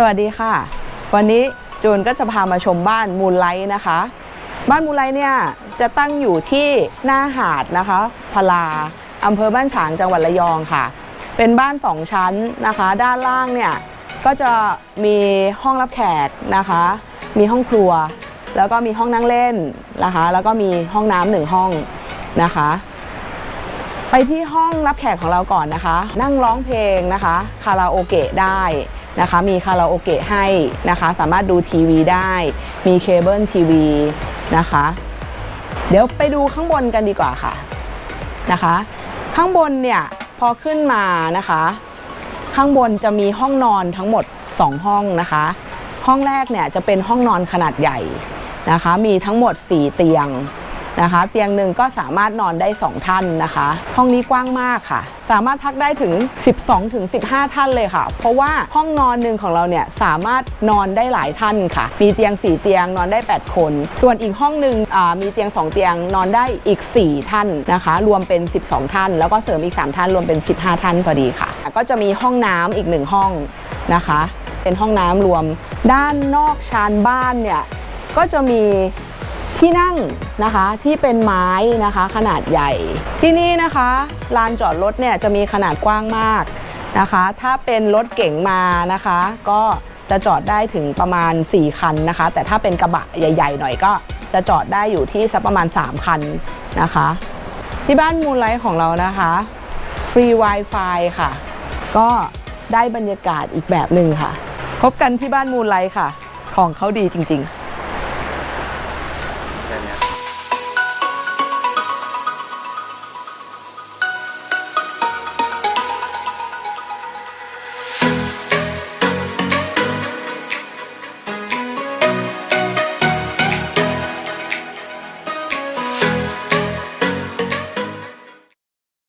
สวัสดีค่ะ วันนี้จูนก็จะพามาชมบ้านมูลไลท์นะคะ บ้านมูลไลท์เนี่ยจะตั้งอยู่ที่หน้าหาดนะคะพลาอำเภอบ้านฉางจังหวัดระยองค่ะ เป็นบ้านสองชั้นนะคะ ด้านล่างเนี่ยก็จะมีห้องรับแขกนะคะ มีห้องครัว แล้วก็มีห้องนั่งเล่นนะคะ แล้วก็มีห้องน้ำหนึ่งห้องนะคะ ไปที่ห้องรับแขกของเราก่อนนะคะ นั่งร้องเพลงนะคะ คาราโอเกะได้ นะคะมีคาราโอเกะให้นะคะสามารถดูทีวีได้ มีเคเบิลทีวีนะคะ เดี๋ยวไปดูข้างบนกันดีกว่าค่ะนะคะ ข้างบนเนี่ยพอขึ้นมานะคะ ข้างบนจะมีห้องนอนทั้งหมด 2 ห้องนะคะ ห้องแรกเนี่ยจะเป็นห้องนอนขนาดใหญ่นะคะ มีทั้งหมด 4 เตียง นะคะ เตียงหนึ่งก็สามารถนอนได้ 2 ท่านนะคะ ห้องนี้กว้างมากค่ะ สามารถพักได้ถึง 12ถึง15 ท่านเลยค่ะ เพราะว่าห้องนอนหนึ่งของเราเนี่ยสามารถนอนได้หลายท่านค่ะ มีเตียง 4 เตียงนอนได้ 8 คน ส่วนอีกห้องหนึ่งมีเตียง 2 เตียงนอนได้อีก 4 ท่านนะคะ รวมเป็น 12 ท่าน แล้วก็เสริมอีก 3 ท่านรวมเป็น 15 ท่านพอดีค่ะ ก็จะมีห้องน้ำอีกหนึ่งห้องนะคะ เป็นห้องน้ำรวมด้านนอกชานบ้านเนี่ยก็จะมี ที่นั่งนะคะที่เป็นไม้นะคะขนาดใหญ่ ที่นี่นะคะลานจอดรถเนี่ยจะมีขนาดกว้างมากนะคะ ถ้าเป็นรถเก๋งมานะคะ ก็จะจอดได้ถึงประมาณ 4 คันนะคะ แต่ถ้าเป็นกระบะใหญ่ ๆ หน่อยก็จะจอดได้อยู่ที่สักประมาณ 3 คันนะคะ ที่บ้านมูลไลท์ของเรานะคะฟรี Wi-Fi ค่ะ ก็ได้บรรยากาศอีกแบบหนึ่งค่ะ พบกันที่บ้านมูลไลท์ค่ะ ของเขาดีจริง ๆ